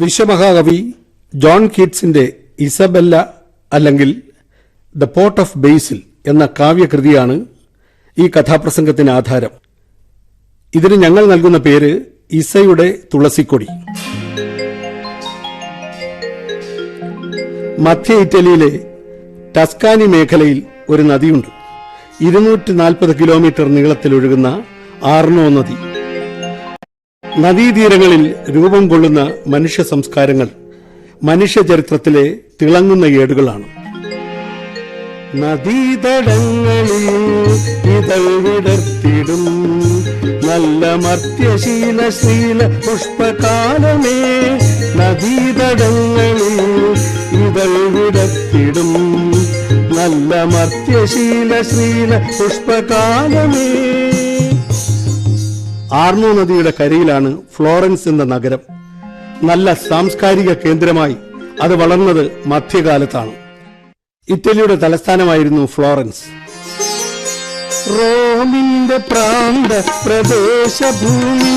വിശ്വമഹാകവി John കീറ്റ്സിന്റെ Isabella അല്ലെങ്കിൽ the port of basil എന്ന കാവ്യകൃതിയാണ് ഈ കഥാപ്രസംഗത്തിന് ആധാരം. ഇതിന് ഞങ്ങൾ നൽകുന്ന പേര് ഇസയുടെ തുളസിക്കൊടി. മധ്യ ഇറ്റലിയിലെ ടസ്കാനി മേഖലയിൽ ഒരു നദിയുണ്ട്. ഇരുന്നൂറ്റി നാൽപ്പത് കിലോമീറ്റർ നീളത്തിലൊഴുകുന്ന ആർണോ നദി. നദീതീരങ്ങളിൽ രൂപം കൊള്ളുന്ന മനുഷ്യ സംസ്കാരങ്ങൾ മനുഷ്യ ചരിത്രത്തിലെ തിളങ്ങുന്ന ഏടുകളാണ്. നദീതടങ്ങളിൽ ഇതൾ വിടർത്തിടും. നല്ല മർത്യശീല ശീല പുഷ്പകാലമേ നദീതടങ്ങളിൽ ഇതൾ വിടർത്തിടും. നല്ല മർത്യശീല ശീല പുഷ്പകാലമേ ആർണോ നദിയുടെ കരയിലാണ് ഫ്ലോറൻസ് എന്ന നഗരം. നല്ല സാംസ്കാരിക കേന്ദ്രമായി അത് വളർന്നത് മധ്യകാലത്താണ്. ഇറ്റലിയുടെ തലസ്ഥാനമായിരുന്നു ഫ്ലോറൻസ്. റോമിന്റെ പ്രാന്ത പ്രദേശഭൂമി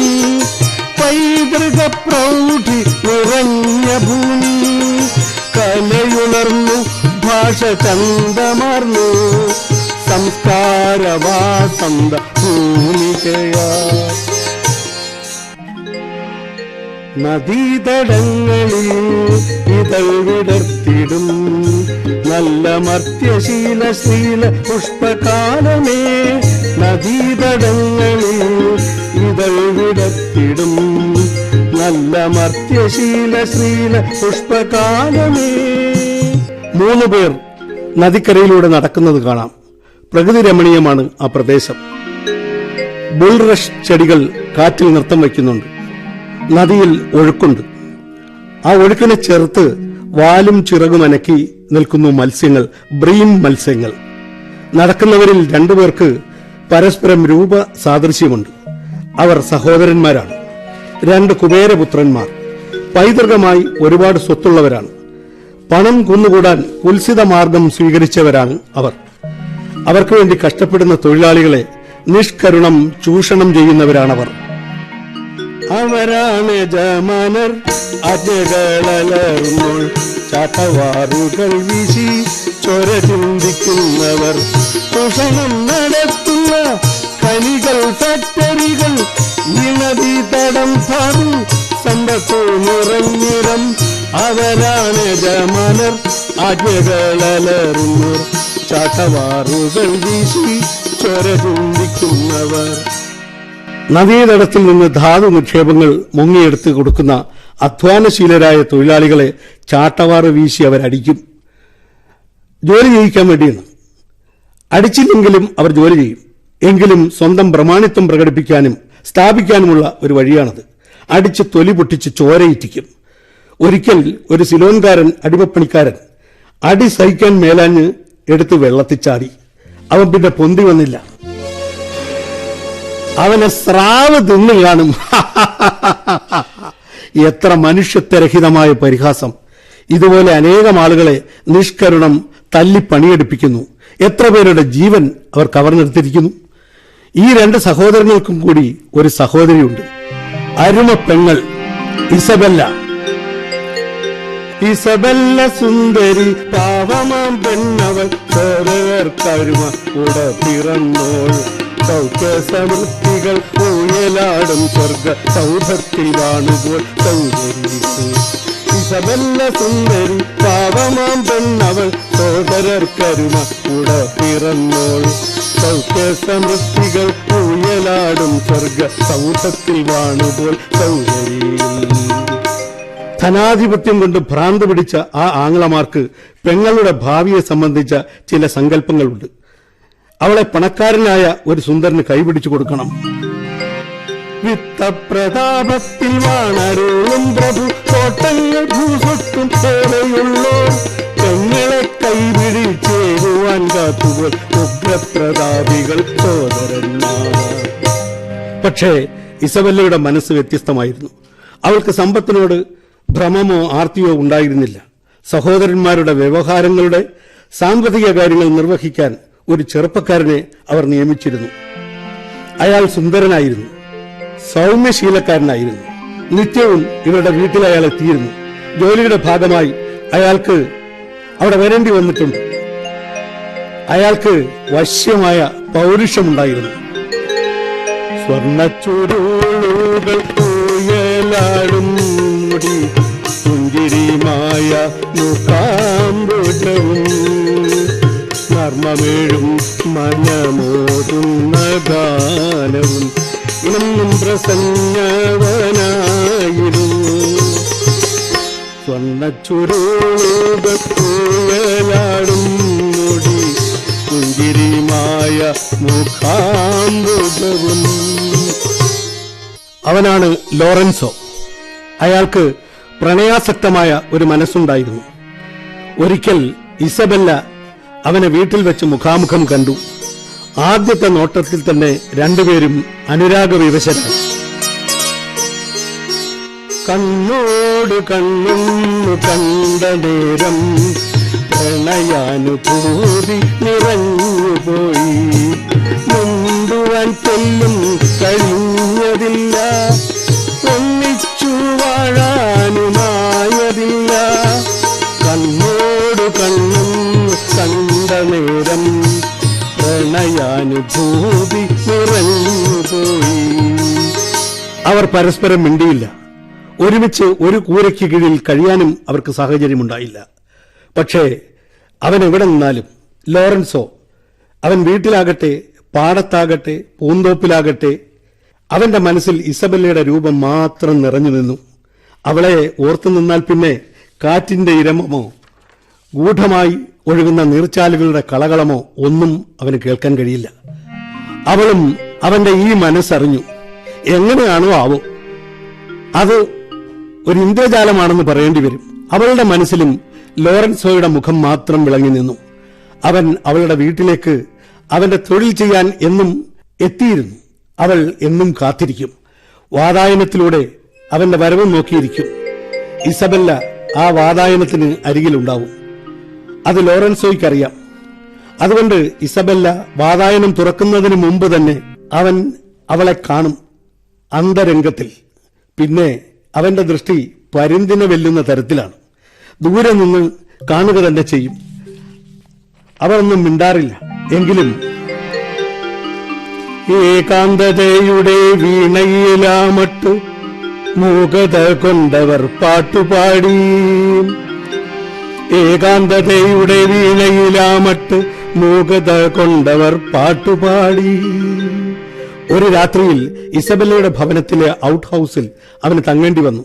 പൈതൃക പ്രൗഢി നിറഞ്ഞ ഭൂമി കലയുണർന്നു ഭാഷ ചന്തമാർന്നു സംസ്കാരവാസന്ത ഭൂമികയാ. നദീതടങ്ങളിൽ ഇതൾ വിടർത്തിടും. നല്ല മർത്യശീല ശീല പുഷ്പകാലമേ നദീതടങ്ങളിൽ ഇതൾ വിടർത്തിടും. നല്ല മർത്യശീല ശീല പുഷ്പകാലമേ. മൂന്ന് പേർ നദിക്കരയിലൂടെ നടക്കുന്നത് കാണാം. പ്രകൃതി രമണീയമാണ് ആ പ്രദേശം. ബുൾറഷ് ചെടികൾ കാറ്റിൽ നൃത്തം വയ്ക്കുന്നുണ്ട്. നദിയിൽ ഒഴുക്കുണ്ട്. ആ ഒഴുക്കിനെ ചേർത്ത് വാലും ചിറകും അനക്കി നിൽക്കുന്നു മത്സ്യങ്ങൾ ബ്രീം മത്സ്യങ്ങൾ. നടക്കുന്നവരിൽ രണ്ടുപേർക്ക് പരസ്പരം രൂപ സാദൃശ്യമുണ്ട്. അവർ സഹോദരന്മാരാണ്. രണ്ട് കുബേരപുത്രന്മാർ. പൈതൃകമായി ഒരുപാട് സ്വത്തുള്ളവരാണ്. പണം കുന്നുകൂടാൻ കുൽസിത മാർഗം സ്വീകരിച്ചവരാണ് അവർ. അവർക്ക് വേണ്ടി കഷ്ടപ്പെടുന്ന തൊഴിലാളികളെ നിഷ്കരുണം ചൂഷണം ചെയ്യുന്നവരാണവർ. അവരാണ് ജമാനർ അജകളലർന്നോൾ. ചാട്ടവാറുകൾ വീശി ചൊര ചിന്തിക്കുന്നവർ. ചൂഷണം നടത്തുന്ന കനികൾ ഫാക്ടറികൾ നദീ തടം ഭാവി സമ്പത്തു നിറഞ്ഞിടം. അവരാണ് ജമാനർ അജകളലർന്നോർ ചാട്ടവാറുകൾ വീശി ചൊര ചിന്തിക്കുന്നവർ നദീതടത്തിൽ നിന്ന് ധാതു നിക്ഷേപങ്ങൾ മുങ്ങിയെടുത്ത് കൊടുക്കുന്ന അധ്വാനശീലരായ തൊഴിലാളികളെ ചാട്ടവാറ് വീശി അവരടിക്കും ജോലി ചെയ്യിക്കാൻ വേണ്ടിയാണ് അടിച്ചില്ലെങ്കിലും അവർ ജോലി ചെയ്യും. എങ്കിലും സ്വന്തം പ്രമാണിത്വം പ്രകടിപ്പിക്കാനും സ്ഥാപിക്കാനുമുള്ള ഒരു വഴിയാണത്. അടിച്ച് തൊലി പൊട്ടിച്ച് ചോരയിറ്റിക്കും. ഒരിക്കൽ ഒരു സിലോൻകാരൻ അടിമപ്പണിക്കാരൻ അടി സഹിക്കാൻ മേലാഞ്ഞ് എടുത്ത് വെള്ളത്തിൽ ചാടി. അവൻ പിന്നെ പൊന്തി വന്നില്ല. അവനെ സ്രാവ് തിന്നു കാണും. എത്ര മനുഷ്യത്വരഹിതമായ പരിഹാസം. ഇതുപോലെ അനേകം ആളുകളെ നിഷ്കരുണം തല്ലി പണിയെടുപ്പിക്കുന്നു. എത്ര പേരുടെ ജീവൻ അവർ കവർന്നെടുത്തിരിക്കുന്നു. ഈ രണ്ട് സഹോദരങ്ങൾക്കും കൂടി ഒരു സഹോദരിയുണ്ട്. അരുമ പെങ്ങൾ ഇസബെല്ല. ഇസബെല്ല സുന്ദരി പാവമാം പെണ്ണവൾ സോദരർക്കരുമ കൂട പിറന്നോൾ. സൗഖ്യ സമൃദ്ധികൾ ഊയലാടും സ്വർഗ സൗധത്തിൽ വാണുപോൾ സുന്ദരി പാവമാം പെണ്ണവൾ. സോദരർക്കരുമ കൂട പിറന്നോൾ. സൗഖ്യ സമൃദ്ധികൾ ഊയലാടും സ്വർഗ സൗധത്തിൽ വാണുപോൾ സൗന്ദര്യയിൽ ധനാധിപത്യം കൊണ്ട് ഭ്രാന്ത് പിടിച്ച ആ ആംഗ്ലമാർക്ക് പെങ്ങളുടെ ഭാവിയെ സംബന്ധിച്ച ചില സങ്കല്പങ്ങളുണ്ട്. അവളെ പണക്കാരനായ ഒരു സുന്ദരന് കൈപിടിച്ചു കൊടുക്കണം. വിത്തപ്രതാപത്തിൽ ഭൂസ്വത്തും പെങ്ങളെ കൈപിടിച്ചേരുവാൻ പക്ഷേ ഇസബല്ലയുടെ മനസ്സ് വ്യത്യസ്തമായിരുന്നു. അവൾക്ക് സമ്പത്തിനോട് ഭ്രമമോ ആർത്തിയോ ഉണ്ടായിരുന്നില്ല. സഹോദരന്മാരുടെ വ്യവഹാരങ്ങളുടെ സാമ്പത്തിക കാര്യങ്ങൾ നിർവഹിക്കാൻ ഒരു ചെറുപ്പക്കാരനെ അവർ നിയമിച്ചിരുന്നു. അയാൾ സുന്ദരനായിരുന്നു. സൗമ്യശീലക്കാരനായിരുന്നു. നിത്യവും ഇവരുടെ വീട്ടിൽ അയാൾ എത്തിയിരുന്നു. ജോലിയുടെ ഭാഗമായി അയാൾക്ക് അവിടെ വരേണ്ടി വന്നിട്ടുണ്ട്. അയാൾക്ക് വശ്യമായ പൗരുഷമുണ്ടായിരുന്നു. സ്വർണച്ചുരുളുകൾ പൂയലാടും മുടി പുഞ്ചിരിമായ മുഖാമ്പുജവും നർമ്മമേഴും മനമോതുന്ന ഗാനവും ഇന്നും പ്രസന്നവനായിരുന്നു. സ്വർണച്ചുരുളുകൾ പൂയലാടും മുടി പുഞ്ചിരിമായ മുഖാമ്പുജവും അവനാണ് ലോറൻസോ. അയാൾക്ക് പ്രണയാസക്തമായ ഒരു മനസ്സുണ്ടായിരുന്നു. ഒരിക്കൽ ഇസബെല്ല അവനെ വീട്ടിൽ വെച്ച് മുഖാമുഖം കണ്ടു. ആദ്യത്തെ നോട്ടത്തിൽ തന്നെ രണ്ടുപേരും അനുരാഗ വിവശരായി. കണ്ണോട് കണ്ണും കണ്ട നേരം പ്രണയാനുഭൂതി നിറഞ്ഞുപോയി മുണ്ടുവാൻ തെല്ലും കഴിഞ്ഞതില്ല. പരസ്പരം മിണ്ടിയില്ല. ഒരുമിച്ച് ഒരു കൂരയ്ക്ക് കീഴിൽ കഴിയാനും അവർക്ക് സാഹചര്യമുണ്ടായില്ല. പക്ഷേ അവൻ എവിടെ നിന്നാലും ലോറൻസോ അവൻ വീട്ടിലാകട്ടെ പാടത്താകട്ടെ പൂന്തോപ്പിലാകട്ടെ അവന്റെ മനസ്സിൽ ഇസബല്ലയുടെ രൂപം മാത്രം നിറഞ്ഞു നിന്നു. അവളെ ഓർത്തു നിന്നാൽ പിന്നെ കാറ്റിന്റെ ഇരമമോ ഗൂഢമായി ഒഴുകുന്ന നീർച്ചാലുകളുടെ കളകളമോ ഒന്നും അവന് കേൾക്കാൻ കഴിയില്ല. അവളും അവന്റെ ഈ മനസ്സറിഞ്ഞു. എങ്ങനെയാണോ ആവോ. അത് ഒരു ഇന്ദ്രജാലമാണെന്ന് പറയേണ്ടി വരും. അവളുടെ മനസ്സിലും ലോറൻസോയുടെ മുഖം മാത്രം വിളങ്ങി നിന്നു. അവൻ അവളുടെ വീട്ടിലേക്ക് അവന്റെ തൊഴിൽ ചെയ്യാൻ എന്നും എത്തിയിരുന്നു. അവൾ എന്നും കാത്തിരിക്കും. വാതായനത്തിലൂടെ അവന്റെ വരവ് നോക്കിയിരിക്കും. ഇസബല്ല ആ വാതായനത്തിന് അരികിലുണ്ടാവും. അത് ലോറൻസോയ്ക്കറിയാം. അതുകൊണ്ട് ഇസബല്ല വാതായനം തുറക്കുന്നതിന് മുമ്പ് തന്നെ അവൻ അവളെ കാണും. അന്തരംഗത്തിൽ. പിന്നെ അവന്റെ ദൃഷ്ടി പരിന്തിനെ വെല്ലുന്ന തരത്തിലാണ്. ദൂരെ നിന്ന് കാണുക തന്നെ ചെയ്യും. അവരൊന്നും മിണ്ടാറില്ല. എങ്കിലും ഏകാന്തതയുടെ വീണയിലാമട്ട് മൂകത കൊണ്ടവർ പാട്ടുപാടി. ഏകാന്തതയുടെ വീണയിലാമട്ട് മൂകത കൊണ്ടവർ പാട്ടുപാടി. ഒരു രാത്രിയിൽ ഇസബല്ലയുടെ ഭവനത്തിലെ ഔട്ട് ഹൗസിൽ അവന് തങ്ങേണ്ടി വന്നു.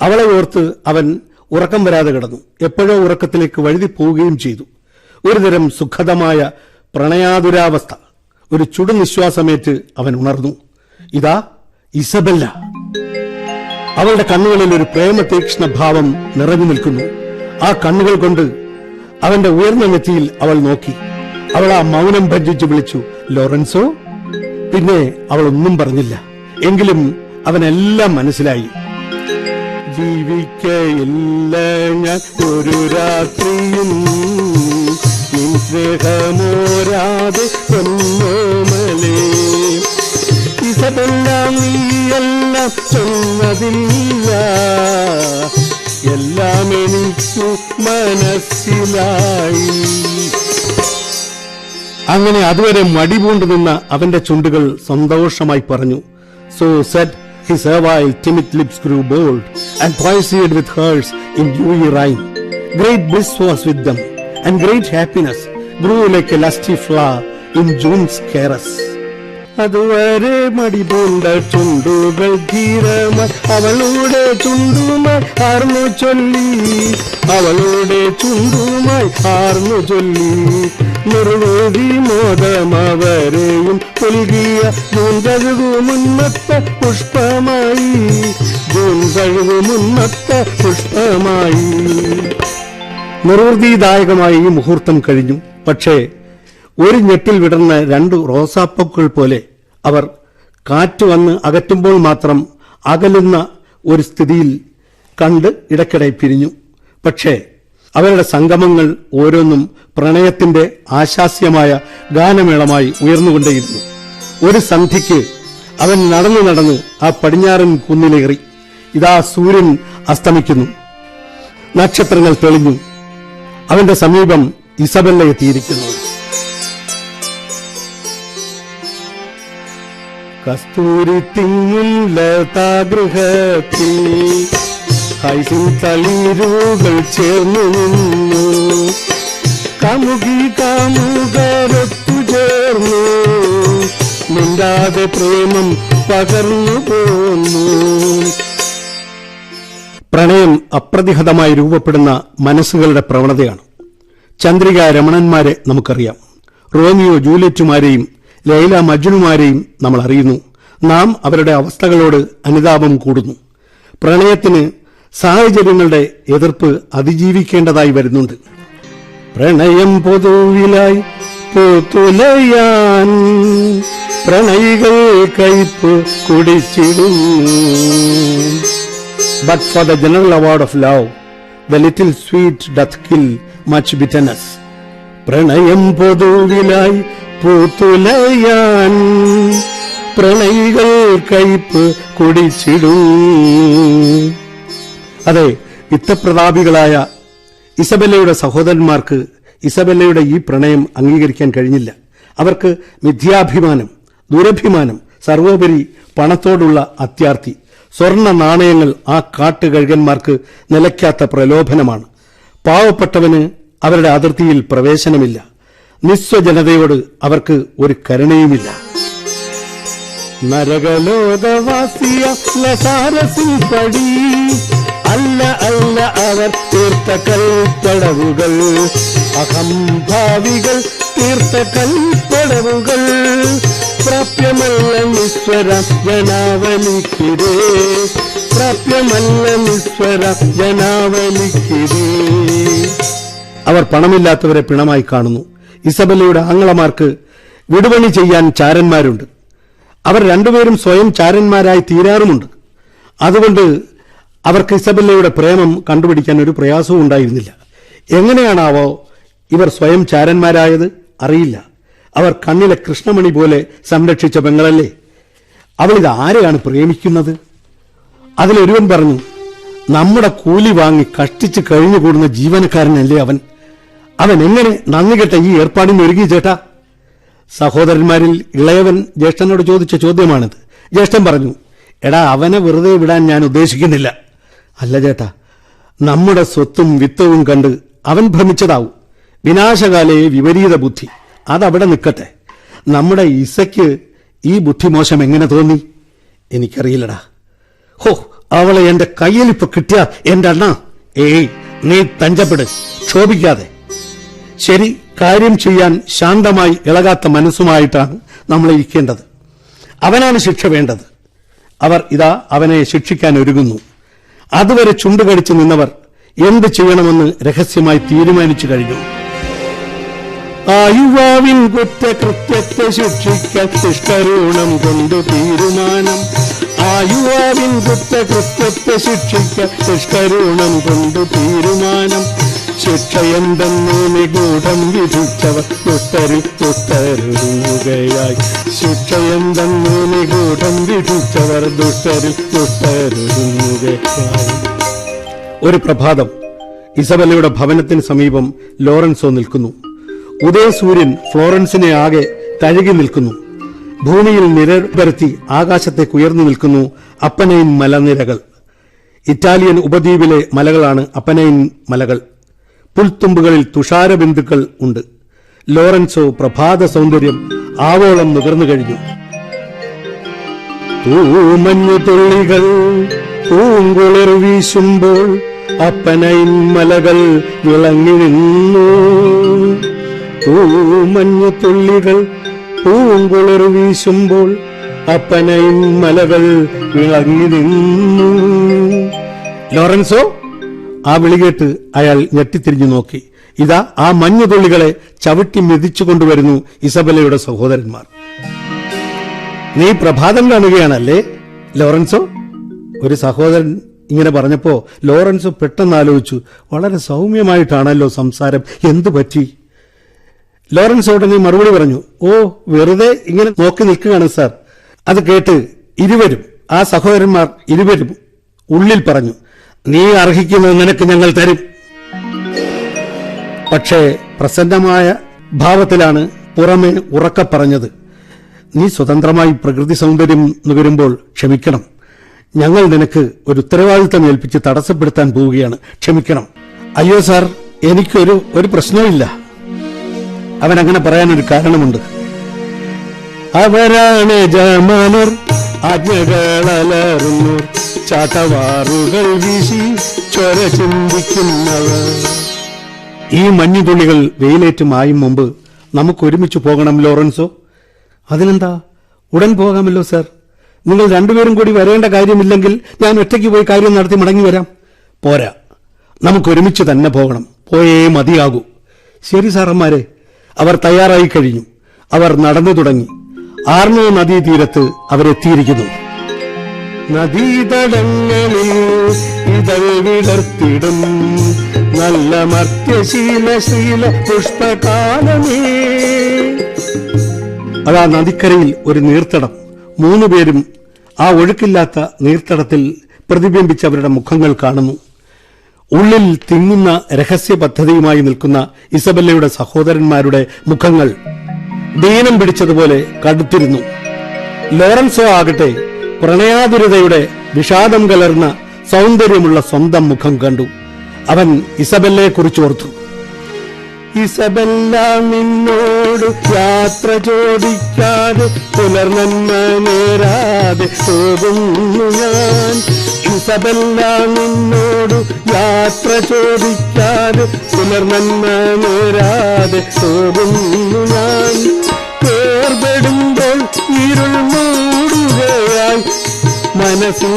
അവളെ ഓർത്ത് അവൻ ഉറക്കം വരാതെ കിടന്നു. എപ്പോഴോ ഉറക്കത്തിലേക്ക് വഴുതി പോവുകയും ചെയ്തു. ഒരുതരം സുഖതമായ പ്രണയാതുരാവസ്ഥ ഒരു ചുടുനിശ്വാസമേറ്റ് അവൻ ഉണർന്നു. ഇതാ ഇസബല്ല. അവളുടെ കണ്ണുകളിൽ ഒരു പ്രേമ തീക്ഷ്ണ ഭാവം നിറഞ്ഞു നിൽക്കുന്നു. ആ കണ്ണുകൾ കൊണ്ട് അവന്റെ ഉയർന്ന നെറ്റിയിൽ അവൾ നോക്കി. അവൾ ആ മൗനം ഭജിച്ചു വിളിച്ചു ലോറൻസോ? പിന്നെ അവൾ ഒന്നും പറഞ്ഞില്ല. എങ്കിലും അവനെല്ലാം മനസ്സിലായി. ജീവിക്കയില്ല ഞാൻ ഒരു രാത്രിയും ചൊന്നതില്ല. എല്ലാം എനിക്ക് മനസ്സിലായി. അങ്ങനെ അതുവരെ മടിപൂണ്ടു നിന്ന അവന്റെ ചുണ്ടുകൾ സന്തോഷമായി പറഞ്ഞു so set his servile timid lips grew bold and poised with hers in dewy rhyme. Great bliss was with them, and great happiness grew like a lusty flower in June's caress. അതുവരെ മടി മടിപൂണ്ട ചുണ്ടുകൾ ധീരമായി അവളുടെ ചുണ്ടുമായി ആർന്നു ചൊല്ലി. അവളുടെ ചുണ്ടുമായി ആർന്നു ചൊല്ലി. നിർവേദി മോദമവരെയും പുൽകിയ ജൂൻകഴുകു മുന്നത്ത പുഷ്പമായി. June കഴുകു മുന്നത്തെ പുഷ്പമായി. നിർവൃതിദായകമായി ഈ മുഹൂർത്തം കഴിഞ്ഞു. പക്ഷേ ഒരു ഞെട്ടിൽ വിടർന്ന രണ്ട് റോസാപ്പൂക്കൾ പോലെ അവർ കാറ്റ് വന്ന് അകറ്റുമ്പോൾ മാത്രം അകലുന്ന ഒരു സ്ഥിതിയിൽ കണ്ട് ഇടയ്ക്കിടെ പിരിഞ്ഞു. പക്ഷേ അവരുടെ സംഗമങ്ങൾ ഓരോന്നും പ്രണയത്തിന്റെ ആശാസ്യമായ ഗാനമേളമായി ഉയർന്നുകൊണ്ടേയിരുന്നു. ഒരു സന്ധിക്ക് അവൻ നടന്നു നടന്ന് ആ പടിഞ്ഞാറൻ കുന്നിലേറി. ഇതാ സൂര്യൻ അസ്തമിക്കുന്നു. നക്ഷത്രങ്ങൾ തെളിഞ്ഞു. അവന്റെ സമീപം ഇസബല്ല എത്തിയിരിക്കുന്നു. കസ്തൂരി തിങ്ങുല്ലതാഗൃഹത്തിൽ ഹൈസിൻ തളിരുകൾ ചേർന്നു നിന്നു. കമുകി കാമുകരൊത്തു ചേർന്നു. മിണ്ടാതെ പ്രേമം പകർന്നു പോന്നു. പ്രണയം അപ്രതിഹതമായി രൂപപ്പെടുന്ന മനസ്സുകളുടെ പ്രവണതയാണ്. ചന്ദ്രിക രമണന്മാരെ നമുക്കറിയാം. റോമിയോ ജൂലിയറ്റുമാരെയും ലൈല മജ്നുമാരെയും നമ്മൾ അറിയുന്നു നാം അവരുടെ അവസ്ഥകളോട് അനുതാപം കൂടുന്നു. പ്രണയത്തിന് സാഹചര്യങ്ങളുടെ എതിർപ്പ് അതിജീവിക്കേണ്ടതായി വരുന്നുണ്ട്. പ്രണയം പൊതുവിലായി പ്രണയികൾ കയ്പ് കുടിച്ചിടും. But for the general award of love, the little sweet ഡത്ത് kill much bitterness. പ്രണയം പൊതുവിലായി പൂത്തുലയാൻ പ്രണയികൾ കയ്പ് കുടിച്ചിടും. അതെ ഇത്തപ്രതാപികളായ ഇസബെല്ലയുടെ സഹോദരന്മാർക്ക് ഇസബെല്ലയുടെ ഈ പ്രണയം അംഗീകരിക്കാൻ കഴിഞ്ഞില്ല. അവർക്ക് മിഥ്യാഭിമാനം ദുരഭിമാനം സർവോപരി പണത്തോടുള്ള അത്യാർത്തി സ്വർണ നാണയങ്ങൾ ആ കാട്ടുകഴുകന്മാർക്ക് നിലയ്ക്കാത്ത പ്രലോഭനമാണ്. പാവപ്പെട്ടവന് അവരുടെ അതിർത്തിയിൽ പ്രവേശനമില്ല. നിസ്വജനതയോട് അവർക്ക് ഒരു കരുണയുമില്ല. നരകലോകവാസിയ ലസാരസിൻ പടി അല്ല അല്ല അവർ തീർത്ത കൽപ്പടവുകൾ. അഹംഭാവികൾ തീർത്ത കൽപ്പടവുകൾ. പ്രാപ്യമല്ല നിസ്വര ജനാവലിക്കിരേ പ്രാപ്യമല്ല നിസ്വര ജനാവലിക്കിരേ അവർ പണമില്ലാത്തവരെ പിണമായി കാണുന്നു. ഇസബല്ലയുടെ ആങ്ങളമാർക്ക് വിടുപണി ചെയ്യാൻ ചാരന്മാരുണ്ട്. അവർ രണ്ടുപേരും സ്വയം ചാരന്മാരായി തീരാറുമുണ്ട്. അതുകൊണ്ട് അവർക്ക് ഇസബല്ലയുടെ പ്രേമം കണ്ടുപിടിക്കാൻ ഒരു പ്രയാസവും ഉണ്ടായിരുന്നില്ല. എങ്ങനെയാണാവോ ഇവർ സ്വയം ചാരന്മാരായത് അറിയില്ല. അവർ കണ്ണിലെ കൃഷ്ണമണി പോലെ സംരക്ഷിച്ച പെങ്ങളല്ലേ? അവൾ ഇത് ആരെയാണ് പ്രേമിക്കുന്നത്? അതിലൊരുവൻ പറഞ്ഞു നമ്മുടെ കൂലി വാങ്ങി കഷ്ടിച്ച് കഴിഞ്ഞുകൂടുന്ന ജീവനക്കാരനല്ലേ അവൻ? അവൻ എങ്ങനെ നന്ദി കെട്ട ഈ ഏർപ്പാടിന് ഒരുങ്ങി ചേട്ടാ? സഹോദരന്മാരിൽ ഇളയവൻ ജ്യേഷ്ഠനോട് ചോദിച്ച ചോദ്യമാണിത്. ജ്യേഷ്ഠൻ പറഞ്ഞു എടാ അവനെ വെറുതെ വിടാൻ ഞാൻ ഉദ്ദേശിക്കുന്നില്ല. അല്ല ചേട്ടാ നമ്മുടെ സ്വത്തും വിത്തവും കണ്ട് അവൻ ഭ്രമിച്ചതാവും. വിനാശകാലയെ വിപരീത ബുദ്ധി. അതവിടെ നിൽക്കട്ടെ. നമ്മുടെ ഇസയ്ക്ക് ഈ ബുദ്ധിമോശം എങ്ങനെ തോന്നി? എനിക്കറിയില്ലടാ. ഹോ അവളെ എന്റെ കയ്യിലിപ്പൊ കിട്ടിയ എന്റെ അണ്ണ. ഏയ് നീ തഞ്ചപ്പെട് ക്ഷോഭിക്കാതെ. ശരി കാര്യം ചെയ്യാൻ ശാന്തമായി ഇളകാത്ത മനസ്സുമായിട്ടാണ് നമ്മൾ ഇരിക്കേണ്ടത്. അവനാണ് ശിക്ഷ വേണ്ടത്. അവർ ഇതാ അവനെ ശിക്ഷിക്കാൻ ഒരുങ്ങുന്നു. അതുവരെ ചുണ്ടുകടിച്ചു നിന്നവർ എന്ത് ചെയ്യണമെന്ന് രഹസ്യമായി തീരുമാനിച്ചു കഴിഞ്ഞു. ആ യുവാവിൻ കുറ്റകൃത്യത്തെ ശിക്ഷിക്കാൻ ശിഷ്ടരൂണം കൊണ്ടു തീരുമാനം. ആ യുവാവിൻ കുറ്റകൃത്യത്തെ ശിക്ഷിക്കാൻ ശിഷ്ടരൂണം കൊണ്ടു തീരുമാനം. ശിക്ഷ എന്തെന്ന് നിഗൂഢം വിധിച്ചവർ ദുഷ്ടരിൽ ദുഷ്ടരുകയായി ശിക്ഷ എന്തെന്ന് നിഗൂഢം വിധിച്ചവർ ദുഷ്ടരിൽ ദുഷ്ടരുകയായി ഒരു പ്രഭാതം. ഇസബല്ലയുടെ ഭവനത്തിന് സമീപം ലോറൻസോ നിൽക്കുന്നു. ഉദയസൂര്യൻ ഫ്ലോറൻസിനെ ആകെ തഴുകി നിൽക്കുന്നു. ഭൂമിയിൽ നിരപരത്തി ആകാശത്തേക്ക് ഉയർന്നു നിൽക്കുന്നു അപ്പനൈൻ മലനിരകൾ. ഇറ്റാലിയൻ ഉപദ്വീപിലെ മലകളാണ് അപ്പനൈൻ മലകൾ. പുൽത്തുമ്പുകളിൽ തുഷാരബിന്ദുക്കൾ ഉണ്ട്. ലോറൻസോ പ്രഭാത സൗന്ദര്യം ആവോളം നുകർന്നു കഴിഞ്ഞു. തുള്ളികൾ പൂങ്കുളിർ വീശുമ്പോൾ അപ്പനൈൻ മലകൾ വിളങ്ങി നിന്നു. തൂമഞ്ഞു തുള്ളികൾ പൂങ്കുളിർ വീശുമ്പോൾ അപ്പനൈൻ മലകൾ വിളങ്ങി നിന്നു. ലോറൻസോ ആ വിളികേട്ട് അയാൾ ഞെട്ടിത്തിരിഞ്ഞു നോക്കി. ഇതാ ആ മഞ്ഞുതുള്ളികളെ ചവിട്ടി മെതിച്ചു കൊണ്ടുവരുന്നു ഇസബലയുടെ സഹോദരന്മാർ. നീ പ്രഭാതം കാണുകയാണല്ലേ ലോറൻസോ? ഒരു സഹോദരൻ ഇങ്ങനെ പറഞ്ഞപ്പോ ലോറൻസോ പെട്ടെന്ന് ആലോചിച്ചു വളരെ സൗമ്യമായിട്ടാണല്ലോ സംസാരം എന്തു പറ്റി? ലോറൻസ് ഉടനെ മറുപടി പറഞ്ഞു ഓ വെറുതെ ഇങ്ങനെ നോക്കി നിൽക്കുകയാണ് സാർ. അത് കേട്ട് ഇരുവരും ആ സഹോദരന്മാർ ഇരുവരും ഉള്ളിൽ പറഞ്ഞു നീ അർഹിക്കുന്നത് നിനക്ക് ഞങ്ങൾ തരും. പക്ഷേ പ്രസന്നമായ ഭാവത്തിലാണ് പുറമെ ഉറക്ക പറഞ്ഞത്. നീ സ്വതന്ത്രമായി പ്രകൃതി സൗന്ദര്യം നുകരുമ്പോൾ ക്ഷമിക്കണം. ഞങ്ങൾ നിനക്ക് ഒരു ഉത്തരവാദിത്തം ഏൽപ്പിച്ച് തടസ്സപ്പെടുത്താൻ പോവുകയാണ്. ക്ഷമിക്കണം. അയ്യോ സാർ എനിക്കൊരു ഒരു പ്രശ്നവുമില്ല. അവൻ അങ്ങനെ പറയാനൊരു കാരണമുണ്ട്. അവരാണ് ജമാനർ. ആജ്ഞകളലറുന്നു. ചാട്ടവാറുകൾ വീശി ചൊര ചിന്തിക്കുന്നവർ. ഈ മഞ്ഞുതുള്ളികൾ വെയിലേറ്റ് മായും മുമ്പ് നമുക്ക് ഒരുമിച്ച് പോകണം ലോറൻസോ? അതിനെന്താ? ഉടൻ പോകാമല്ലോ സർ. നിങ്ങൾ രണ്ടുപേരും കൂടി വരേണ്ട കാര്യമില്ലെങ്കിൽ ഞാൻ ഒറ്റയ്ക്ക് പോയി കാര്യം നടത്തി മടങ്ങി വരാം. പോരാ. നമുക്ക് ഒരുമിച്ച് തന്നെ പോകണം. പോയേ മതിയാകൂ. ശരി സാറന്മാരെ. അവർ തയ്യാറായി കഴിഞ്ഞു. അവർ നടന്നു തുടങ്ങി. ആർണോ നദീതീരത്ത് അവരെത്തിയിരിക്കുന്നു. നദീതടങ്ങളിൽ ഇതൾ വിടർത്തിടും. നല്ല മർത്യശീല ശീല പുഷ്പകാലമേ. അതാ നദിക്കരയിൽ ഒരു നീർത്തടം. മൂന്നു പേരും ആ ഒഴുക്കില്ലാത്ത നീർത്തടത്തിൽ പ്രതിബിംബിച്ചവരുടെ മുഖങ്ങൾ കാണുന്നു. ഉള്ളിൽ തിങ്ങുന്ന രഹസ്യ പദ്ധതിയുമായി നിൽക്കുന്ന ഇസബല്ലയുടെ സഹോദരന്മാരുടെ മുഖങ്ങൾ ദീനം പിടിച്ചതുപോലെ കടുത്തിരുന്നു. ലോറൻസോ ആകട്ടെ പ്രണയാതുരതയുടെ വിഷാദം കലർന്ന സൗന്ദര്യമുള്ള സ്വന്തം മുഖം കണ്ടു. അവൻ ഇസബെല്ലയെ കുറിച്ച് ഓർത്തു. ഇസബല്ല നിന്നോട് യാത്ര ചോദിക്കാതെ പുലർനന്മ നേരാതെ പോകുന്നു ഞാൻ. ഇസബല്ല നിന്നോട് യാത്ര ചോദിക്കാതെ പുലർനന്മ നേരാതെ പോകുന്നു ഞാൻ. മനസ്സിൽ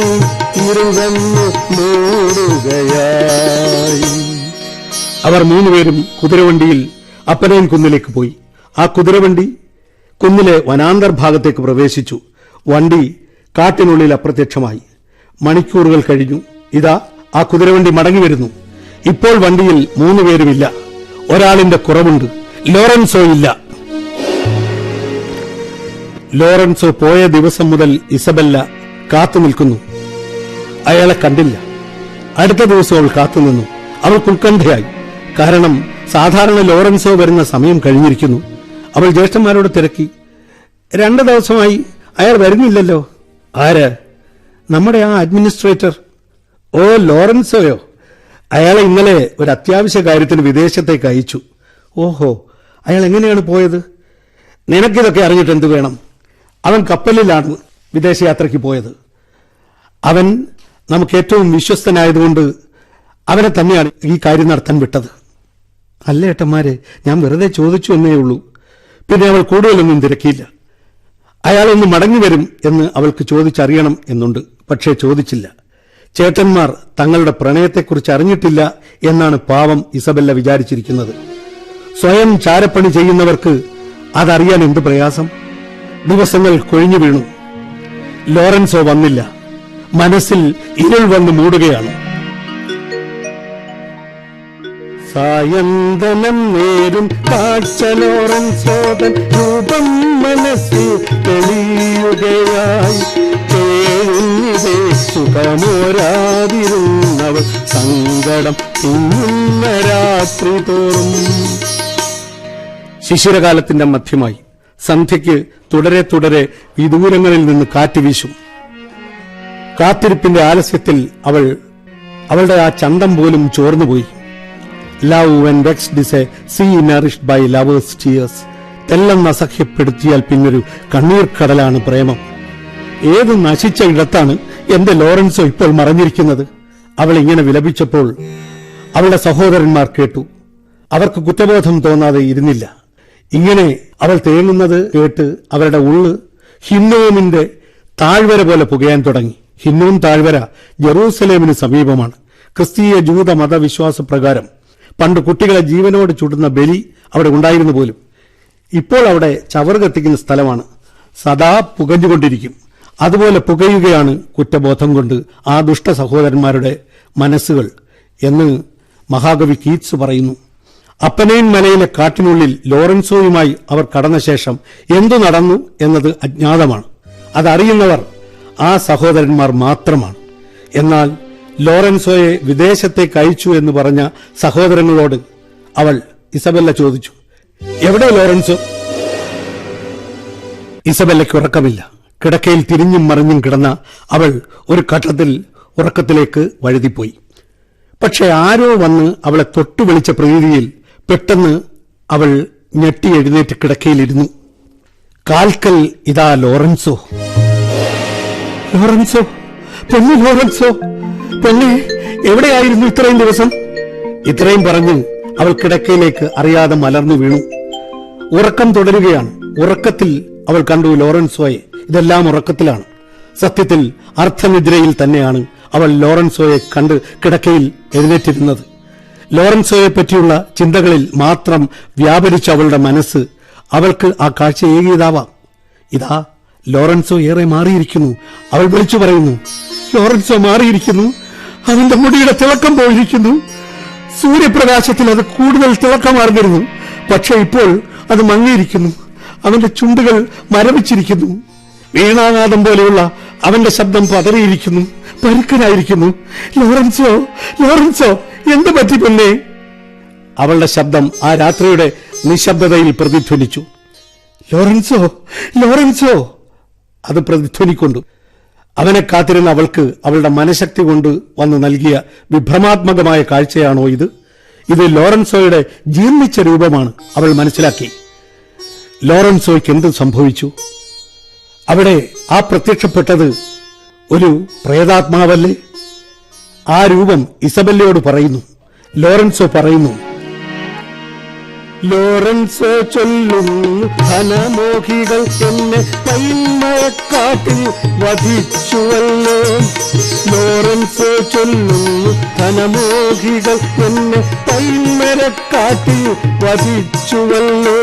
ഇരുവന്നു മൂടുകയായി. അവർ മൂന്നുപേരും കുതിരവണ്ടിയിൽ അപ്പനയൻ കുന്നിലേക്ക് പോയി. ആ കുതിരവണ്ടി കുന്നിലെ വനാന്തർ ഭാഗത്തേക്ക് പ്രവേശിച്ചു. വണ്ടി കാട്ടിനുള്ളിൽ അപ്രത്യക്ഷമായി. മണിക്കൂറുകൾ കഴിഞ്ഞു. ഇതാ ആ കുതിരവണ്ടി മടങ്ങി വരുന്നു. ഇപ്പോൾ വണ്ടിയിൽ മൂന്നുപേരുമില്ല. ഒരാളിന്റെ കുറവുണ്ട്. ലോറൻസോ ഇല്ല ലോറൻസോ പോയ ദിവസം മുതൽ ഇസബല്ല കാത്തു നിൽക്കുന്നു. അയാളെ കണ്ടില്ല. അടുത്ത ദിവസം അവൾ കാത്തുനിന്നു അവൾ ഉത്കണ്ഠയായി കാരണം സാധാരണ ലോറൻസോ വരുന്ന സമയം കഴിഞ്ഞിരിക്കുന്നു. അവൾ ജ്യേഷ്ഠന്മാരോട് തിരക്കി രണ്ട് ദിവസമായി അയാൾ വരുന്നില്ലല്ലോ. ആര്? നമ്മുടെ ആ അഡ്മിനിസ്ട്രേറ്റർ. ഓ ലോറൻസോയോ? അയാളെ ഇന്നലെ ഒരു അത്യാവശ്യ കാര്യത്തിന് വിദേശത്തേക്ക് അയച്ചു. ഓഹോ അയാൾ എങ്ങനെയാണ് പോയത്? നിനക്കിതൊക്കെ അറിഞ്ഞിട്ട് എന്ത് വേണം? അവൻ കപ്പലിലാണ് വിദേശയാത്രയ്ക്ക് പോയത്. അവൻ നമുക്ക് ഏറ്റവും വിശ്വസ്തനായതുകൊണ്ട് അവനെ തന്നെയാണ് ഈ കാര്യം നടത്താൻ വിട്ടത്. അല്ല ഏട്ടന്മാരെ ഞാൻ വെറുതെ ചോദിച്ചു എന്നേ ഉള്ളൂ. പിന്നെ അവൾ കൂടുതലൊന്നും തിരക്കിയില്ല. അയാളൊന്ന് മടങ്ങി വരും എന്ന് അവൾക്ക് ചോദിച്ചറിയണം എന്നുണ്ട്. പക്ഷേ ചോദിച്ചില്ല. ചേട്ടന്മാർ തങ്ങളുടെ പ്രണയത്തെക്കുറിച്ച് അറിഞ്ഞിട്ടില്ല എന്നാണ് പാവം ഇസബല്ല വിചാരിച്ചിരിക്കുന്നത്. സ്വയം ചാരപ്പണി ചെയ്യുന്നവർക്ക് അതറിയാൻ എന്ത് പ്രയാസം? ദിവസങ്ങൾ കൊഴിഞ്ഞു വീണു. ലോറൻസോ വന്നില്ല. മനസ്സിൽ ഇരുൾ വന്ന് മൂടുകയാണ്. സായന്തനം നേരും കാഴ്ചലോറൻ സോതൻ രൂപം മനസ്സിൽ തെളിയുകയായി. കേഴുന്നിതേ സുഖമോരാതിരുന്നവൾ സങ്കടം തിങ്ങുന്ന രാത്രി തോറും. ശിശിരകാലത്തിന്റെ മധ്യമായി സന്ധ്യയ്ക്ക് തുടരെ തുടരെ വിദൂരങ്ങളിൽ നിന്ന് കാറ്റ് വീശും. കാത്തിരിപ്പിന്റെ ആലസ്യത്തിൽ അവൾ അവളുടെ ആ ചന്തം പോലും ചോർന്നുപോയി. Love when vex this a sea nourished by lovers tears. തെല്ലം അസഹ്യപ്പെടുത്തിയാൽ പിന്നൊരു കണ്ണീർ കടലാണ് പ്രേമം. ഏത് നശിച്ച ഇടത്താണ് എന്റെ ലോറൻസോ ഇപ്പോൾ മറഞ്ഞിരിക്കുന്നത്? അവൾ ഇങ്ങനെ വിലപിച്ചപ്പോൾ അവളുടെ സഹോദരന്മാർ കേട്ടു. അവർക്ക് കുറ്റബോധം തോന്നാതെ ഇരുന്നില്ല. ഇങ്ങനെ അവൾ തേങ്ങുന്നത് കേട്ട് അവരുടെ ഉള്ള് ഹിന്നോമിന്റെ താഴ്വര പോലെ പുകയാൻ തുടങ്ങി. ഹിന്നോം താഴ്വര ജെറൂസലേമിന് സമീപമാണ്. ക്രിസ്തീയ ജൂത മതവിശ്വാസ പ്രകാരം പണ്ട് കുട്ടികളെ ജീവനോട് ചുടുന്ന ബലി അവിടെ ഉണ്ടായിരുന്നു പോലും. ഇപ്പോൾ അവിടെ ചവറ് കത്തിക്കുന്ന സ്ഥലമാണ്. സദാ പുകഞ്ഞുകൊണ്ടിരിക്കും. അതുപോലെ പുകയുകയാണ് കുറ്റബോധം കൊണ്ട് ആ ദുഷ്ട സഹോദരന്മാരുടെ മനസ്സുകൾ എന്ന് മഹാകവി കീറ്റ്സ് പറയുന്നു. അപ്പനൈൻ മലയിലെ കാട്ടിനുള്ളിൽ ലോറൻസോയുമായി അവർ കടന്ന ശേഷം എന്തു നടന്നു എന്നത് അജ്ഞാതമാണ്. അതറിയുന്നവർ ആ സഹോദരന്മാർ മാത്രമാണ്. എന്നാൽ ലോറൻസോയെ വിദേശത്തേക്ക് അയച്ചു എന്ന് പറഞ്ഞ സഹോദരങ്ങളോട് അവൾ ഇസബെല്ല ചോദിച്ചു എവിടെ ലോറൻസോ? ഇസബെല്ലയ്ക്ക് ഉറക്കമില്ല. കിടക്കയിൽ തിരിഞ്ഞും മറിഞ്ഞും കിടന്ന അവൾ ഒരു ഘട്ടത്തിൽ ഉറക്കത്തിലേക്ക് വഴുതിപ്പോയി. പക്ഷെ ആരോ വന്ന് അവളെ തൊട്ടു വിളിച്ച പ്രീതിയിൽ പെട്ടെന്ന് അവൾ ഞെട്ടി എഴുന്നേറ്റ് കിടക്കയിലിരുന്നു. കാൽക്കൽ ഇതാ ലോറൻസോ. ലോറൻസോ പൊന്നു ലോറൻസോ പെണ്ണെ എവിടെയായിരുന്നു ഇത്രയും ദിവസം? ഇത്രയും പറഞ്ഞ് അവൾ കിടക്കയിലേക്ക് അറിയാതെ മലർന്നു വീണു. ഉറക്കം തുടരുകയാണ്. ഉറക്കത്തിൽ അവൾ കണ്ടു ലോറൻസോയെ. ഇതെല്ലാം ഉറക്കത്തിലാണ്. സത്യത്തിൽ അർത്ഥനിദ്രയിൽ തന്നെയാണ് അവൾ ലോറൻസോയെ കണ്ട് കിടക്കയിൽ എഴുന്നേറ്റിരുന്നത്. ലോറൻസോയെ പറ്റിയുള്ള ചിന്തകളിൽ മാത്രം വ്യാപരിച്ച അവളുടെ മനസ്സ് അവൾക്ക് ആ കാഴ്ച ഏകിയതാവാം. ഇതാ ലോറൻസോ ഏറെ മാറിയിരിക്കുന്നു. അവൾ വിളിച്ചു പറയുന്നു ലോറൻസോ മാറിയിരിക്കുന്നു. അവന്റെ മുടിയുടെ തിളക്കം പോയിരിക്കുന്നു. സൂര്യപ്രകാശത്തിൽ അത് കൂടുതൽ തിളക്കമാർന്നിരുന്നു. പക്ഷെ ഇപ്പോൾ അത് മങ്ങിയിരിക്കുന്നു. അവന്റെ ചുണ്ടുകൾ മരവിച്ചിരിക്കുന്നു. വീണാനാദം പോലെയുള്ള അവന്റെ ശബ്ദം പതറിയിരിക്കുന്നു. പരുക്കനായിരിക്കുന്നു. ലോറൻസോ ലോറൻസോ എന്ത് പറ്റി പിന്നെ? അവളുടെ ശബ്ദം ആ രാത്രിയുടെ നിശബ്ദതയിൽ പ്രതിധ്വനിച്ചു. ലോറൻസോ ലോറൻസോ അത് പ്രതിധ്വനിക്കൊണ്ടു അവനെ കാത്തിരുന്ന അവൾക്ക് അവളുടെ മനഃശക്തി കൊണ്ട് വന്ന് നൽകിയ വിഭ്രമാത്മകമായ കാഴ്ചയാണോ ഇത്? ഇത് ലോറൻസോയുടെ ജീർണിച്ച രൂപമാണ് അവൾ മനസ്സിലാക്കി. ലോറൻസോയ്ക്ക് എന്ത് സംഭവിച്ചു? അവിടെ ആ പ്രത്യക്ഷപ്പെട്ടത് ഒരു പ്രേതാത്മാവല്ലേ? ആ രൂപം ഇസബല്ലയോട് പറയുന്നു. ലോറൻസോ പറയുന്നു ലോറൻസോ ചൊല്ലുന്നു ധനമോഹികൾ എന്നെ പൈമയക്കാട്ടിൽ വധിച്ചുവല്ലോ. ലോറൻസോ ചൊല്ലുന്നു ധനമോഹികൾ എന്നെ പൈമരക്കാട്ടിൽ വധിച്ചുവല്ലോ.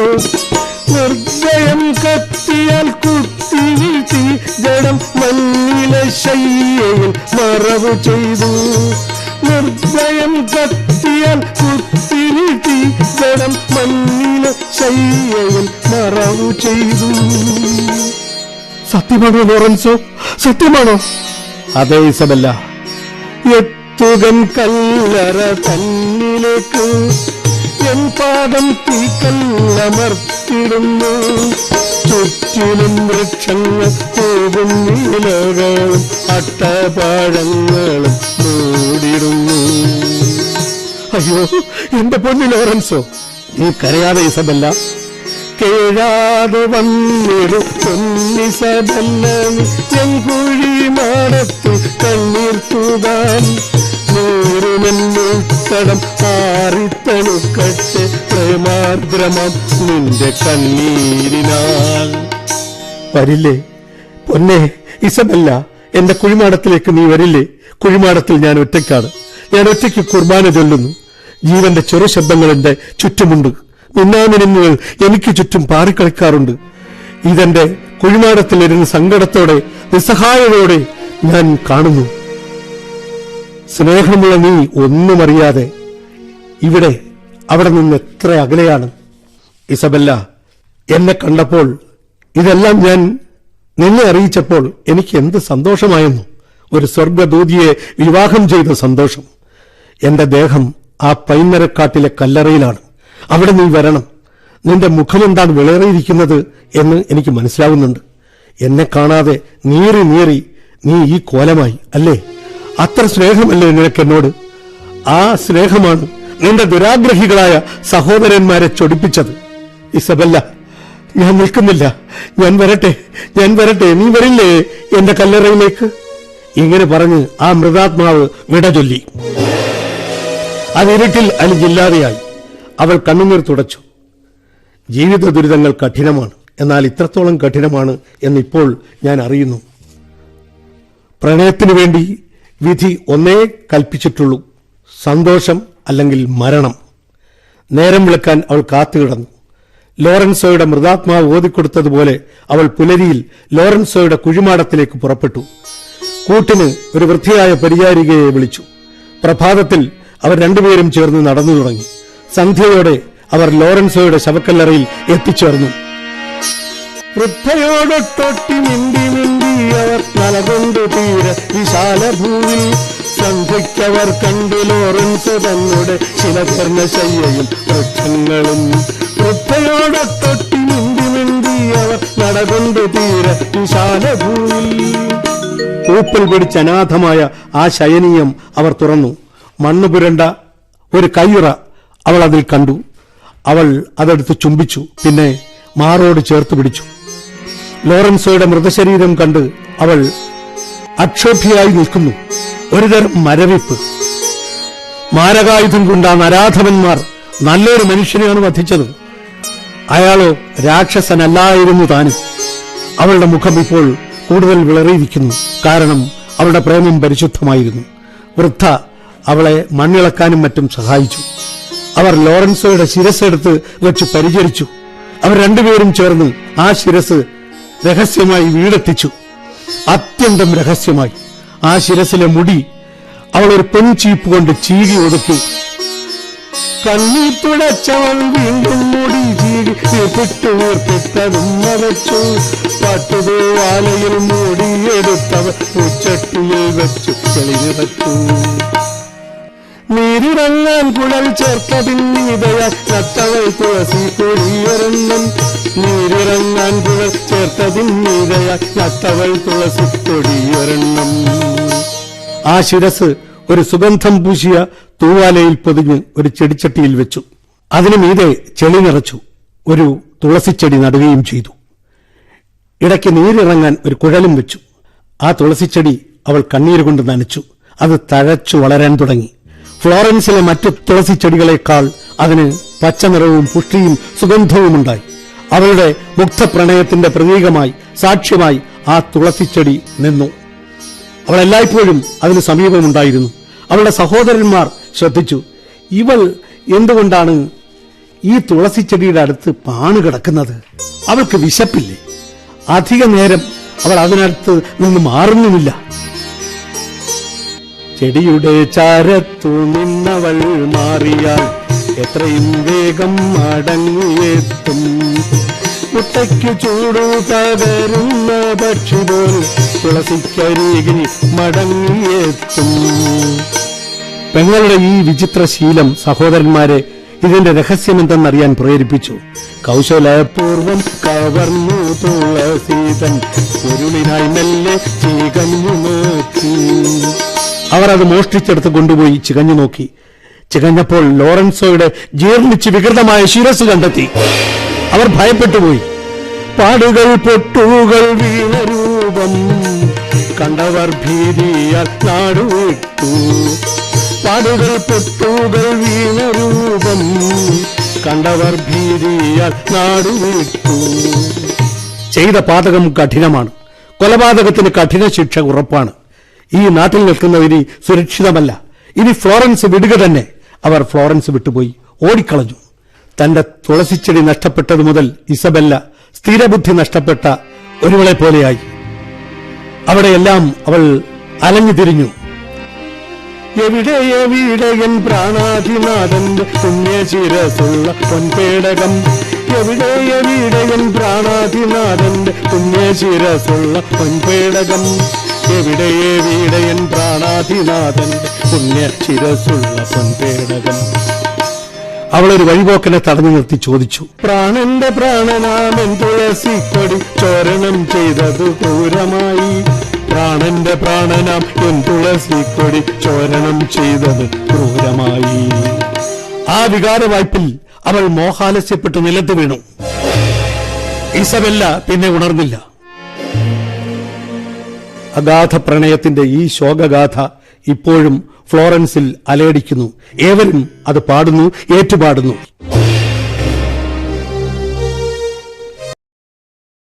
നിർദ്ദയം കത്തിയാൽ കുത്തി വീഴ്ത്തി ജഡം മഞ്ഞിലെ ശയ്യയിൽ മറവ് ചെയ്തു നിർദ്ദയം കത്തിയാൽ കുത്തിരിട്ടി ജനം മണ്ണിലെ ശയ്യയിൽ മറവ് ചെയ്തു. സത്യമാണോ ലോറൻസോ? സത്യമാണോ? അതെ ഇസബല്ല എത്തുകൻ കല്ലറ തന്നിലേക്ക് എൻ പാദം തീക്കല്ലമർത്തിടുന്നു ചുറ്റിലും വൃക്ഷങ്ങൾ പോകും നീലകളും അട്ടപാഴങ്ങളും മൂടിടുന്നു അയ്യോ എന്റെ പൊന്നു ലോറൻസോ നീ കരയാതെ ഇസബല്ല. കേഴാതെ വന്നിടും പൊന്നിസബല്ല കുഴി മാടത്തു കണ്ണീർ തൂകാൻ നൂറുമെന്നൂത്തടം ആറിത്തണുക്കട്ടെ പ്രേമാർദ്രമം നിന്റെ കണ്ണീരിനാൽ. വരില്ലേ? പൊന്നെ ഇസബല്ല എന്റെ കുഴിമാടത്തിലേക്ക് നീ വരില്ലേ? കുഴിമാടത്തിൽ ഞാൻ ഒറ്റയ്ക്കാണ്. ഞാൻ ഒറ്റയ്ക്ക് കുർബാന ചൊല്ലുന്നു. ജീവന്റെ ചെറു ശബ്ദങ്ങൾ എന്റെ ചുറ്റുമുണ്ട്. മിന്നാമിനുങ്ങുകൾ എനിക്ക് ചുറ്റും പാറിക്കളിക്കാറുണ്ട്. ഇതെന്റെ കുഴിമാടത്തിലിരുന്ന് സങ്കടത്തോടെ നിസ്സഹായതയോടെ ഞാൻ കാണുന്നു. സ്നേഹമുള്ള നീ ഒന്നുമറിയാതെ ഇവിടെ അവിടെ നിന്ന് എത്ര അകലെയാണ്. ഇസബല്ല എന്നെ കണ്ടപ്പോൾ ഇതെല്ലാം ഞാൻ നിന്നെ അറിയിച്ചപ്പോൾ എനിക്ക് എന്ത് സന്തോഷമായിരുന്നു ഒരു സ്വർഗദൂതിയെ വിവാഹം ചെയ്ത സന്തോഷം. എന്റെ ദേഹം ആ പൈന്നരക്കാട്ടിലെ കല്ലറയിലാണ്. അവിടെ നീ വരണം. നിന്റെ മുഖമെന്താണ് വിളറിയിരിക്കുന്നത് എന്ന് എനിക്ക് മനസ്സിലാവുന്നുണ്ട്. എന്നെ കാണാതെ നീറി നീറി നീ ഈ കോലമായി അല്ലേ? അത്ര സ്നേഹമല്ലേ നിനക്ക് എന്നോട്? ആ സ്നേഹമാണ് നിന്റെ ദുരാഗ്രഹികളായ സഹോദരന്മാരെ ചൊടിപ്പിച്ചത്. ഇസബല്ല ഞാൻ നിൽക്കുന്നില്ല. ഞാൻ വരട്ടെ ഞാൻ വരട്ടെ. നീ വരില്ലേ എന്റെ കല്ലറയിലേക്ക്? ഇങ്ങനെ പറഞ്ഞ് ആ മൃതാത്മാവ് വിട ചൊല്ലി. അതിരുട്ടിൽ അലിഞ്ഞില്ലാതെയായി അവൾ കണ്ണുനീർ തുടച്ചു. ജീവിത ദുരിതങ്ങൾ കഠിനമാണ്. എന്നാൽ ഇത്രത്തോളം കഠിനമാണ് എന്നിപ്പോൾ ഞാൻ അറിയുന്നു. പ്രണയത്തിനു വേണ്ടി വിധി ഒന്നേ കൽപ്പിച്ചിട്ടുള്ളൂ. സന്തോഷം അല്ലെങ്കിൽ മരണം. നേരം വിളക്കാൻ അവൾ കാത്തുകിടന്നു ലോറൻസോയുടെ മൃതാത്മാവ് ഓതിക്കൊടുത്തതുപോലെ അവൾ പുലരിയിൽ ലോറൻസോയുടെ കുഴിമാടത്തിലേക്ക് പുറപ്പെട്ടു. കൂട്ടിന് ഒരു വൃത്തിയായ പരിചാരികയെ വിളിച്ചു. പ്രഭാതത്തിൽ അവർ രണ്ടുപേരും ചേർന്ന് നടന്നു തുടങ്ങി. സന്ധ്യയോടെ അവർ ലോറൻസോയുടെ ശവക്കല്ലറയിൽ എത്തിച്ചേർന്നു. വൃദ്ധയോടൊട്ടൊട്ടി മിണ്ടി മിണ്ടി അവർ തലകൊണ്ടു തീര വിശാല ഭൂവിൽ സന്ധ്യയ്ക്കവർ കണ്ടു ലോറൻസ് തങ്ങളുടെ ശിലകർണ ശയ്യയും വൃക്ഷങ്ങളും വൃദ്ധയോടെ തൊട്ടി മിണ്ടി മിണ്ടി അവർ നടകൊണ്ടു തീരെ വിശാലഭൂയിൽ പൂപ്പൽ പിടിച്ച അനാഥമായ ആ ശയനീയം അവർ തുറന്നു. മണ്ണു പുരണ്ട ഒരു കയ്യുറ അവൾ അതിൽ കണ്ടു. അവൾ അതെടുത്ത് ചുംബിച്ചു. പിന്നെ മാറോട് ചേർത്ത് പിടിച്ചു. ലോറൻസോയുടെ മൃതശരീരം കണ്ട് അവൾ അക്ഷോഭ്യയായി നിൽക്കുന്നു. ഒരുതരം മരവിപ്പ്. മാരകായുധം കൊണ്ട് ആ നരാധവന്മാർ നല്ലൊരു മനുഷ്യനെയാണ് വധിച്ചത്. അയാളോ രാക്ഷസനല്ലായിരുന്നു താനും. അവളുടെ മുഖം ഇപ്പോൾ കൂടുതൽ വിളറിയിരിക്കുന്നു. കാരണം അവളുടെ പ്രേമം പരിശുദ്ധമായിരുന്നു. വൃദ്ധ അവളെ മണ്ണിളക്കാനും മറ്റും സഹായിച്ചു. അവർ ലോറൻസോയുടെ ശിരസ്സെടുത്ത് വെച്ച് പരിചരിച്ചു. അവർ രണ്ടുപേരും ചേർന്ന് ആ ശിരസ് രഹസ്യമായി വീടെത്തിച്ചു. അത്യന്തം രഹസ്യമായി. ആ ശിരസിലെ മുടി അവൾ ഒരു പെൺചീപ്പ് കൊണ്ട് ചീകി ഒതുക്കി. കണ്ണീർ തുടച്ചവൾ വീണ്ടും നീരിറങ്ങാൻ കുഴൽ ചേർത്തതിന്നീതയ നത്തവൾ തുളസി കൊടിയൊരെണ്ണം. നീരിറങ്ങാൻ കുഴൽ ചേർത്തതിന്നീതയ നത്തവൾ തുളസി കൊടിയൊരെണ്ണം. ആ ശിരസ് ഒരു സുഗന്ധം പൂശിയ തൂവാലയിൽ പൊതിഞ്ഞ് ഒരു ചെടിച്ചട്ടിയിൽ വെച്ചു. അതിനു മീതെ ചെളി നിറച്ചു. ഒരു തുളസിച്ചെടി നടുകയും ചെയ്തു. ഇടയ്ക്ക് നീരിറങ്ങാൻ ഒരു കുഴലും വെച്ചു. ആ തുളസിച്ചെടി അവൾ കണ്ണീര് കൊണ്ട് നനച്ചു. അത് തഴച്ചു വളരാൻ തുടങ്ങി. ഫ്ലോറൻസിലെ മറ്റു തുളസിച്ചെടികളെക്കാൾ അതിന് പച്ചനിറവും പുഷ്ടിയും സുഗന്ധവുമുണ്ടായി അവരുടെ മുക്തപ്രണയത്തിന്റെ പ്രതീകമായി സാക്ഷ്യമായി ആ തുളസിച്ചെടി നിന്നു. അവൾ എല്ലായ്പ്പോഴും അതിന് സമീപമുണ്ടായിരുന്നു. അവളുടെ സഹോദരന്മാർ ശ്രദ്ധിച്ചു. ഇവൾ എന്തുകൊണ്ടാണ് ഈ തുളസിച്ചെടിയുടെ അടുത്ത് പാണ് കിടക്കുന്നത്? അവൾക്ക് വിശപ്പില്ലേ? അധിക നേരം അവൾ അതിനടുത്ത് നിന്ന് മാറുന്നുമില്ല. ചെടിയുടെ ചാരത്തു നിന്നവൾ മാറിയാൽ എത്രയും വേഗം മടങ്ങിയെത്തും മുട്ടയ്ക്കു ചൂടു തകരുന്ന പക്ഷി പോൽ തുളസിക്കരികിൽ മടങ്ങിയെത്തും പെങ്ങളുടെ ഈ വിചിത്ര ശീലം സഹോദരന്മാരെ ഇതിന്റെ രഹസ്യമെന്തെന്നറിയാൻ പ്രേരിപ്പിച്ചു. കൗശലപൂർവം കവർന്നു തുളസീതൻ പൊരുളിനായി മെല്ലെ ചീകഞ്ഞു നോക്കി. അവർ അത് മോഷ്ടിച്ചെടുത്ത് കൊണ്ടുപോയി ചികഞ്ഞു നോക്കി. ചികഞ്ഞപ്പോൾ ലോറൻസോയുടെ ജീർണിച്ച് വികൃതമായ ശിരസ് കണ്ടെത്തി. അവർ ഭയപ്പെട്ടുപോയി. പാടുകൾ പൊട്ടുകൾ വീണ രൂപം കണ്ടവർ ഭീതിയാൽ പാടുകൾ പൊട്ടുകൾ വീണ രൂപം കണ്ടവർ ഭീതിയാൽ ചെയ്ത പാതകം കഠിനമാണ്. കൊലപാതകത്തിന് കഠിന ശിക്ഷ ഉറപ്പാണ്. ഈ നാട്ടിൽ നിൽക്കുന്നവർ സുരക്ഷിതമല്ല. ഇനി ഫ്ലോറൻസ് വിടുക തന്നെ. അവർ ഫ്ലോറൻസ് വിട്ടുപോയി. ഓടിക്കളഞ്ഞു. തന്റെ തുളസിച്ചെടി നഷ്ടപ്പെട്ടതു മുതൽ ഇസബെല്ല സ്ഥിരബുദ്ധി നഷ്ടപ്പെട്ട ഒരുവളെ പോലെയായി. അവിടെയെല്ലാം അവൾ അലഞ്ഞു തിരിഞ്ഞു. എവിടെ വീടയൻ പ്രാണാധിനാഥന്റെ പുണ്യശിരസുള്ള പൊൻപേടകം? എവിടെ വീടയൻ പ്രാണാധിനാഥന്റെ പുണ്യശിരസുള്ള പൊൻപേടകം? എവിടെ വീടയൻ പ്രാണാധിനാഥൻ പുണ്യ ശിരസുള്ള പൊൻപേടകം അവളൊരു വഴിപോക്കനെ തടഞ്ഞു നിർത്തി ചോദിച്ചു. പ്രാണന്റെ പ്രാണനാമൻ തുളസിക്കൊടി ചോരണം ചെയ്തതു ക്രൂരമായി. പ്രാണന്റെ പ്രാണനാം എൻ തുളസിക്കൊടി ചോരണം ചെയ്തത് ക്രൂരമായി. ആ വികാര വായ്പിൽ അവൾ മോഹാലസ്യപ്പെട്ടു നിലത്ത് വീണു. ഇസബെല്ല പിന്നെ ഉണർന്നില്ല. അഗാധ പ്രണയത്തിന്റെ ഈ ശോകഗാഥ ഇപ്പോഴും ഫ്ലോറൻസിൽ അലയടിക്കുന്നു. ഏവരും അത് പാടുന്നു ഏറ്റുപാടുന്നു.